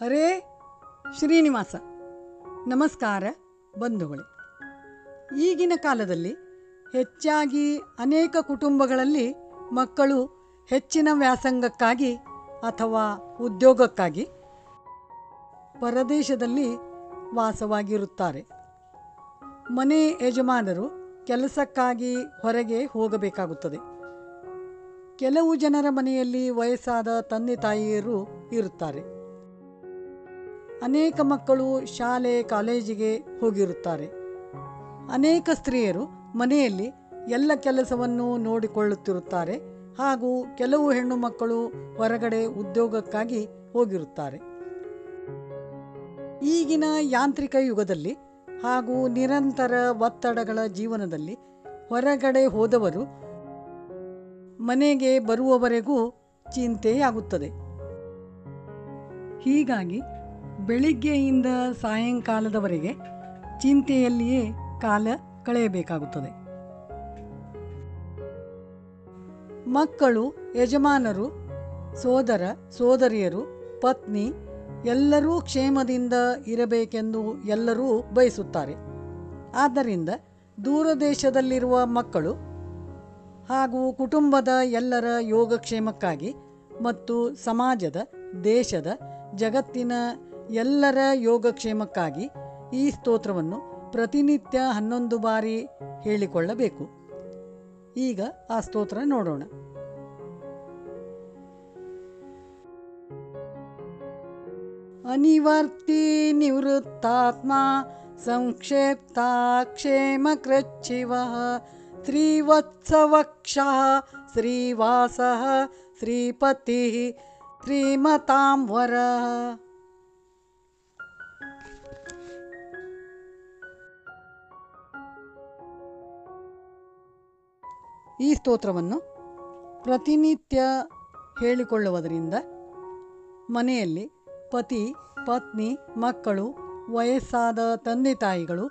ಹರೇ ಶ್ರೀನಿವಾಸ. ನಮಸ್ಕಾರ ಬಂಧುಗಳೇ. ಈಗಿನ ಕಾಲದಲ್ಲಿ ಹೆಚ್ಚಾಗಿ ಅನೇಕ ಕುಟುಂಬಗಳಲ್ಲಿ ಮಕ್ಕಳು ಹೆಚ್ಚಿನ ವ್ಯಾಸಂಗಕ್ಕಾಗಿ ಅಥವಾ ಉದ್ಯೋಗಕ್ಕಾಗಿ ಪರದೇಶದಲ್ಲಿ ವಾಸವಾಗಿರುತ್ತಾರೆ. ಮನೆ ಯಜಮಾನರು ಕೆಲಸಕ್ಕಾಗಿ ಹೊರಗೆ ಹೋಗಬೇಕಾಗುತ್ತದೆ. ಕೆಲವು ಜನರ ಮನೆಯಲ್ಲಿ ವಯಸ್ಸಾದ ತಂದೆ ತಾಯಿಯರು ಇರುತ್ತಾರೆ. ಅನೇಕ ಮಕ್ಕಳು ಶಾಲೆ, ಕಾಲೇಜಿಗೆ ಹೋಗಿರುತ್ತಾರೆ. ಅನೇಕ ಸ್ತ್ರೀಯರು ಮನೆಯಲ್ಲಿ ಎಲ್ಲ ಕೆಲಸವನ್ನು ನೋಡಿಕೊಳ್ಳುತ್ತಿರುತ್ತಾರೆ ಹಾಗೂ ಕೆಲವು ಹೆಣ್ಣು ಮಕ್ಕಳು ಹೊರಗಡೆ ಉದ್ಯೋಗಕ್ಕಾಗಿ ಹೋಗಿರುತ್ತಾರೆ. ಈಗಿನ ಯಾಂತ್ರಿಕ ಯುಗದಲ್ಲಿ ಹಾಗೂ ನಿರಂತರ ಒತ್ತಡಗಳ ಜೀವನದಲ್ಲಿ ಹೊರಗಡೆ ಹೋದವರು ಮನೆಗೆ ಬರುವವರೆಗೂ ಚಿಂತೆಯಾಗುತ್ತದೆ. ಹೀಗಾಗಿ ಬೆಳಿಗ್ಗೆಯಿಂದ ಸಾಯಂಕಾಲದವರೆಗೆ ಚಿಂತೆಯಲ್ಲಿಯೇ ಕಾಲ ಕಳೆಯಬೇಕಾಗುತ್ತದೆ. ಮಕ್ಕಳು, ಯಜಮಾನರು, ಸೋದರ, ಸೋದರಿಯರು, ಪತ್ನಿ ಎಲ್ಲರೂ ಕ್ಷೇಮದಿಂದ ಇರಬೇಕೆಂದು ಎಲ್ಲರೂ ಬಯಸುತ್ತಾರೆ. ಆದ್ದರಿಂದ ದೂರದೇಶದಲ್ಲಿರುವ ಮಕ್ಕಳು ಹಾಗೂ ಕುಟುಂಬದ ಎಲ್ಲರ ಯೋಗಕ್ಷೇಮಕ್ಕಾಗಿ ಮತ್ತು ಸಮಾಜದ, ದೇಶದ, ಜಗತ್ತಿನ ಎಲ್ಲರ ಯೋಗಕ್ಷೇಮಕ್ಕಾಗಿ ಈ ಸ್ತೋತ್ರವನ್ನು ಪ್ರತಿನಿತ್ಯ ಹನ್ನೊಂದು ಬಾರಿ ಹೇಳಿಕೊಳ್ಳಬೇಕು. ಈಗ ಆ ಸ್ತೋತ್ರ ನೋಡೋಣ. ಅನಿವರ್ತಿ ನಿವೃತ್ತಾತ್ಮ ಸಂಕ್ಷೇಪ್ತಾ ಕ್ಷೇಮಕೃಚ್ಛಿವ ಶ್ರೀವತ್ಸವಕ್ಷ ಶ್ರೀವಾಸಃ ಶ್ರೀಪತಿ ಶ್ರೀಮತಾಂ ಈ ಸ್ತೋತ್ರವನ್ನು ಪ್ರತಿನಿತ್ಯ ಹೇಳಿಕೊಳ್ಳುವುದರಿಂದ ಮನೆಯಲ್ಲಿ ಪತಿ, ಪತ್ನಿ, ಮಕ್ಕಳು, ವಯಸ್ಸಾದ ತಂದೆ ತಾಯಿಗಳು,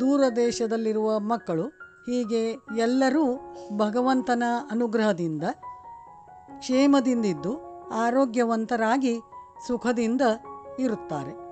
ದೂರ ದೇಶದಲ್ಲಿರುವ ಮಕ್ಕಳು, ಹೀಗೆ ಎಲ್ಲರೂ ಭಗವಂತನ ಅನುಗ್ರಹದಿಂದ ಕ್ಷೇಮದಿಂದಿದ್ದು ಆರೋಗ್ಯವಂತರಾಗಿ ಸುಖದಿಂದ ಇರುತ್ತಾರೆ.